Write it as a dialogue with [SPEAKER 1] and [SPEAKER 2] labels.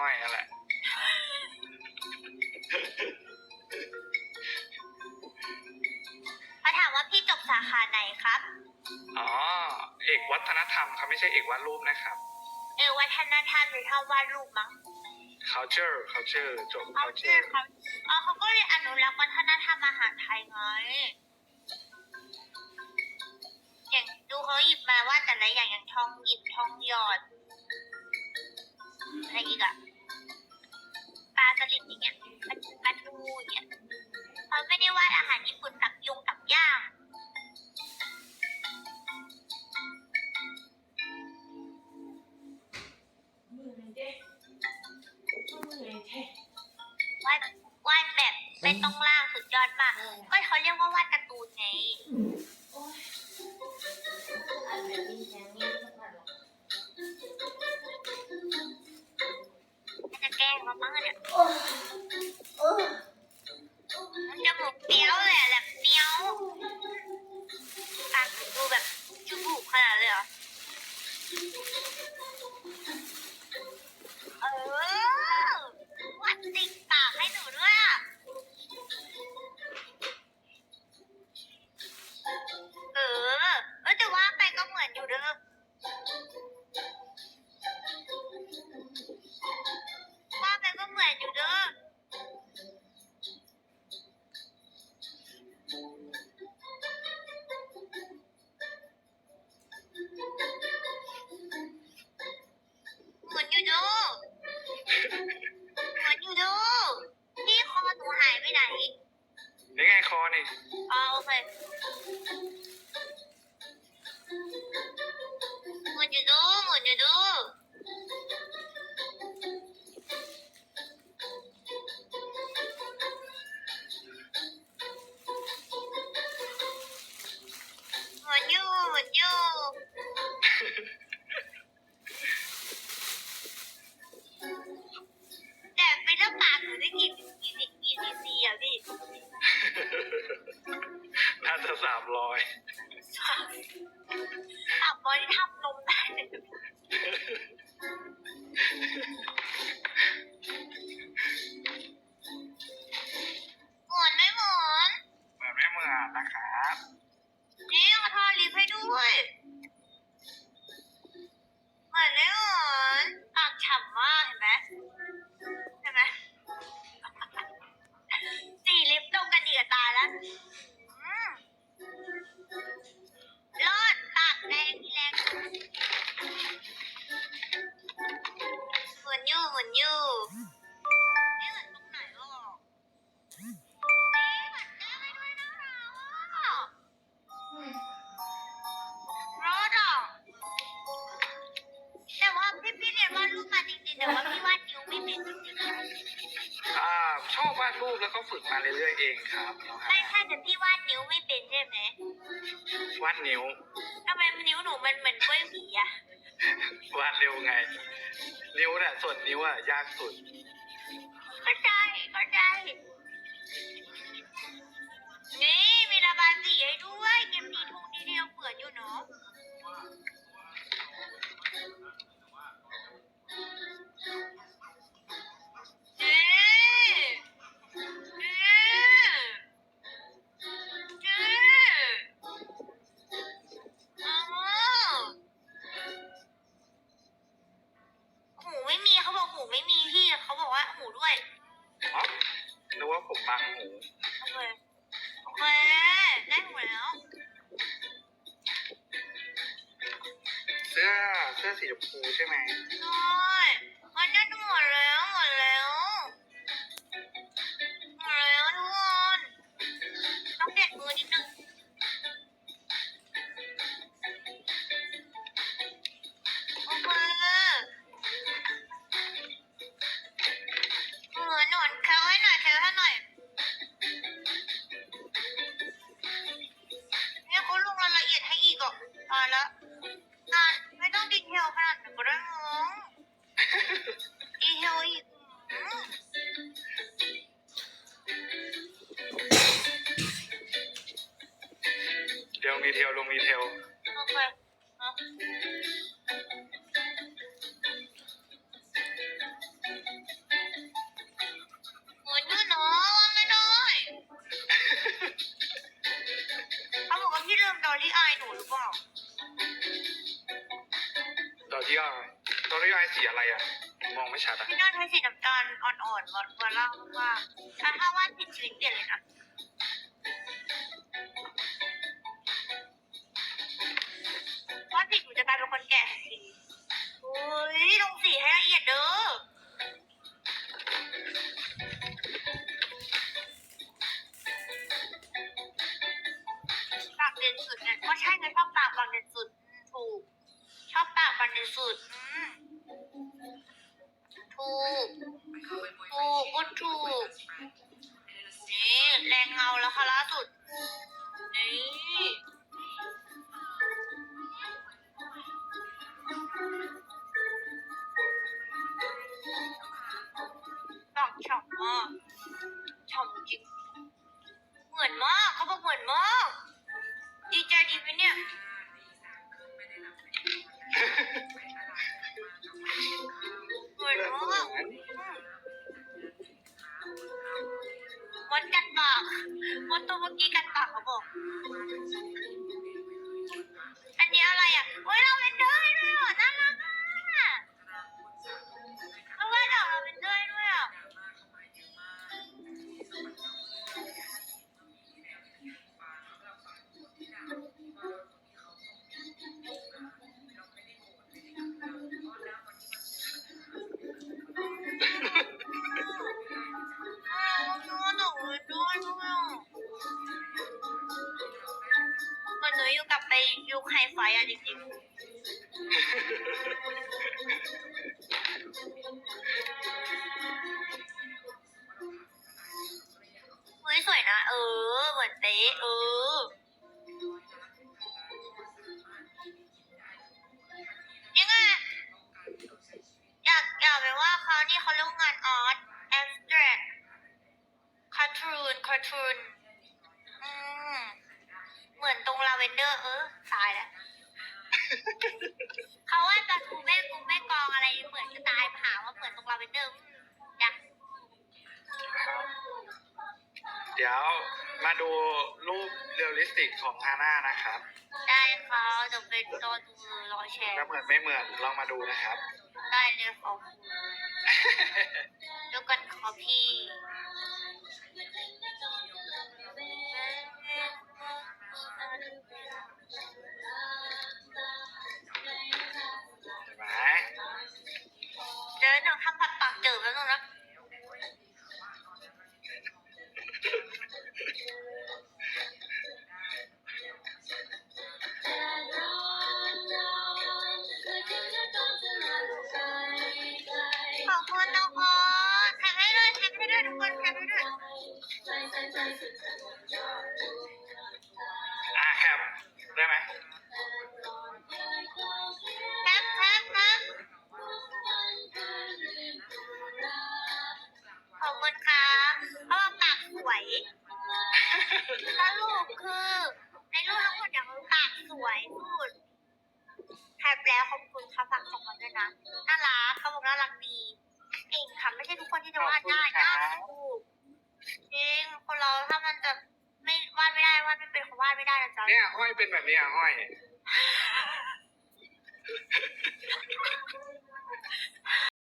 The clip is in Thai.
[SPEAKER 1] ห้อยนั่นแหละ
[SPEAKER 2] เขาถามว่าพี่จบสาขาไหนครับ
[SPEAKER 1] อ๋อ เอกวัฒนธรรมครับไม่ใช่เอกวาดรูปนะครับ
[SPEAKER 2] เออวัฒนธรรมหรือชอบวาดรูปมั้ง
[SPEAKER 1] culture culture จบ
[SPEAKER 2] เขาชื่อ
[SPEAKER 1] culture
[SPEAKER 2] เขาอ๋อเขาก็เรียนอนุรักษ์วัฒนธรรมอาหารไทยไง อย่างดูเขาหยิบมาว่าแต่ละอย่างอย่างทองหยิบทองหยอดอะไรอีกอะ ปลาสลิดอย่างเงี้ยปลาปลาทูอย่างเงี้ยเขาไม่ได้วาดอาหารญี่ปุ่นตับยุงตับย่าง
[SPEAKER 3] เหนื่อยเด้เหนื่อยแท้
[SPEAKER 2] วาดวาดแบบไม่ต้องล่างสุดยอดมาก ก็เขาเรียกว่าวาดการ์ตูนไง มันจะหมกเปรี้ยวเลย ก็
[SPEAKER 1] ฝึกมาเรื่อยๆเองครับน้องฮะ
[SPEAKER 2] ไม่ใช่แต่พี่วาดนิ้วไม่เป็นใช่ไหม
[SPEAKER 1] วาดนิ้ว
[SPEAKER 2] ทำไมนิ้วหนูมันเหมือนกล้วยหวีอะ
[SPEAKER 1] วาดเร็วไง นิ้วเนี่ยส่วนนิ้วอะยากสุด
[SPEAKER 2] ก็ใช่ก็ใช่นี่มีระบายสีให้ด้วยเกมดีทุกดีเดียว
[SPEAKER 1] ถูใช่ไหม
[SPEAKER 2] ใช่มันได้หมดแล้วหมดแล้ว ดีเทลลงดีเทลลงได้วยนเนาะวางไม่น้อยเขาบอกว่าพี่เริ่มดอลลี่อายหนูหรือเปล่าดอรี่ไอดอ
[SPEAKER 1] รี่
[SPEAKER 2] ไอ
[SPEAKER 1] สีอะไรอะ มองไม่ชัดอะ
[SPEAKER 2] พี่น่าใช้สีน้ำตาลอ่อนๆมามาล่างว่าถ้าว่าดผิดสีเปลี่ยนเลยนะ สุดเนี่ยก็ใช่ไงชอบปากบางเด่นสุดอืมถูก ชอบปากบางเด่นสุดอืมถูก ถูกพูดถูก นี่แรงเงาแล้วค่ะล่าสุด นี่ปากฉ่ำมากฉ่ำจริง เหมือนมากเขาบอกเหมือนมาก ใยุคไฮไฟอะจริงๆเฮ้ยสวยนะ เออ เหมือนเต๊ะเออ ยังไง อยากอยากไปว่าเขานี่เขาเรียกว่างานอาร์ตแอสตรกคาทูนคาทูนอืม เหมือนตรงลาเวนเดอร์เออตายแล้วเขาว่าปลาทูแม่กูแม่กองอะไรเหมือนจะตายหาว่าเหมือนตรงลาเวนเดอร์อืมอยาก
[SPEAKER 1] ครับเดี๋ยวมาดูรูปเรียลลิสติกของฮาน่านะครับ
[SPEAKER 2] ได้ค่ะเดี๋ยวเป็นตัวดูรอแชร์
[SPEAKER 1] จะเหมือนไม่เหมือนลองมาดูนะครับ
[SPEAKER 2] ได้เลยขอบคุณแล้วกันขอพี่ น่ารักเขาบอกน่ารักดีเก่งค่ะไม่ใช่ทุกคนที่จะวาดได้นะถูกจริงคนเราถ้ามันจะไม่วาดไม่ได้วาดไม่เป็นเขาวาดไม่ได้นะจ๊ะ
[SPEAKER 1] เนี่ยห้อยเป็นแบบนี้อะห้อย